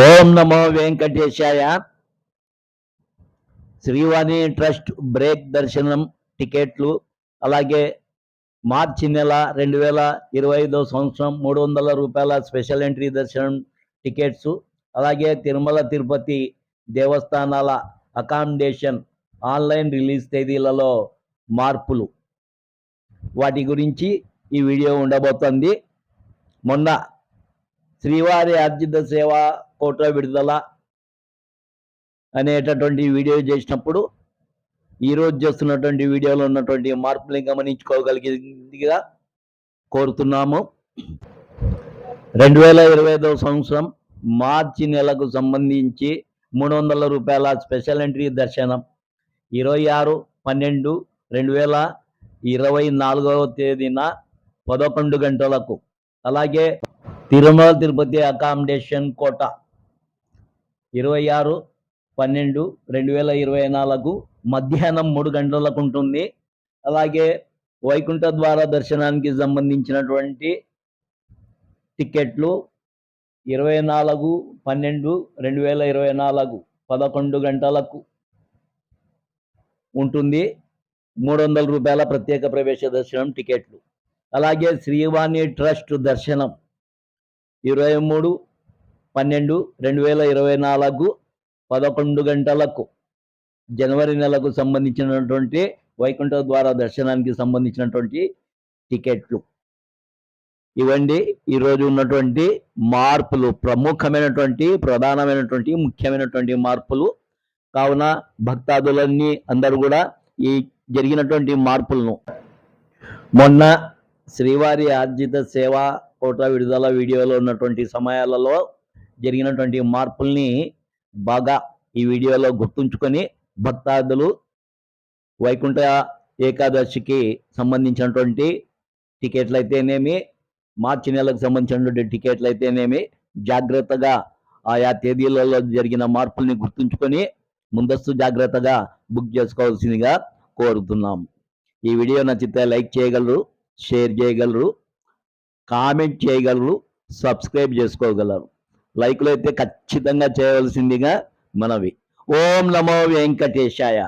ఓం నమో వెంకటేశాయ. Srivani trust break దర్శనం టికెట్లు అలాగే మార్చి నెల రెండు వేల ఇరవై ఐదో సంవత్సరం మూడు వందల రూపాయల స్పెషల్ ఎంట్రీ దర్శనం టికెట్స్ అలాగే తిరుమల తిరుపతి దేవస్థానాల అకామిడేషన్ ఆన్లైన్ రిలీజ్ తేదీలలో మార్పులు. వాటి గురించి ఈ వీడియో ఉండబోతోంది. మొన్న శ్రీవారి ఆర్జిత సేవ కోట విడుదల అనేటటువంటి వీడియో చేసినప్పుడు ఈరోజు చేస్తున్నటువంటి వీడియోలో ఉన్నటువంటి మార్పుల్ని గమనించుకోగలిగిందిగా కోరుతున్నాము. రెండు వేల ఇరవై ఐదవ సంవత్సరం మార్చి నెలకు సంబంధించి మూడు వందల రూపాయల స్పెషల్ ఎంట్రీ దర్శనం. ఇరవై ఆరు పన్నెండు రెండు వేల ఇరవై నాలుగవ తేదీన పదకొండు గంటలకు. అలాగే తిరుమల తిరుపతి అకామిడేషన్ కోట. ఇరవై ఆరు పన్నెండు రెండు వేల ఇరవై నాలుగు మధ్యాహ్నం మూడు గంటలకు ఉంటుంది. అలాగే వైకుంఠ ద్వార దర్శనానికి సంబంధించినటువంటి టికెట్లు ఇరవై నాలుగు పన్నెండు రెండు వేల ఇరవై నాలుగు పదకొండు గంటలకు ఉంటుంది. మూడు వందల రూపాయల ప్రత్యేక ప్రవేశ దర్శనం టికెట్లు అలాగే శ్రీవాణి ట్రస్ట్ దర్శనం ఇరవై మూడు పన్నెండు రెండు వేల ఇరవై నాలుగు పదకొండు గంటలకు జనవరి నెలకు సంబంధించినటువంటి వైకుంఠ ద్వార దర్శనానికి సంబంధించినటువంటి టికెట్లు. ఇవండి ఈరోజు ఉన్నటువంటి మార్పులు ప్రముఖమైనటువంటి ప్రధానమైనటువంటి ముఖ్యమైనటువంటి మార్పులు. కావున భక్తాదులన్నీ అందరూ కూడా ఈ జరిగినటువంటి మార్పులను. మొన్న శ్రీవారి ఆర్జిత సేవ కోట విడుదల వీడియోలో ఉన్నటువంటి సమయాలలో జరిగినటువంటి మార్పుల్ని బాగా ఈ వీడియోలో గుర్తుంచుకొని భక్తాదులు వైకుంఠ ఏకాదశికి సంబంధించినటువంటి టికెట్లు అయితేనేమి మార్చి నెలకు సంబంధించినటువంటి టికెట్లు అయితేనేమి జాగ్రత్తగా ఆయా తేదీలలో జరిగిన మార్పుల్ని గుర్తుంచుకొని ముందస్తు జాగ్రత్తగా బుక్ చేసుకోవాల్సిందిగా కోరుతున్నాం. ఈ వీడియో నచ్చితే లైక్ చేయగలరు షేర్ చేయగలరు కామెంట్ చేయగలరు సబ్స్క్రైబ్ చేసుకోగలరు. లైక్లు అయితే ఖచ్చితంగా చేయవలసిందిగా మనవి. ఓం నమో వెంకటేశాయ.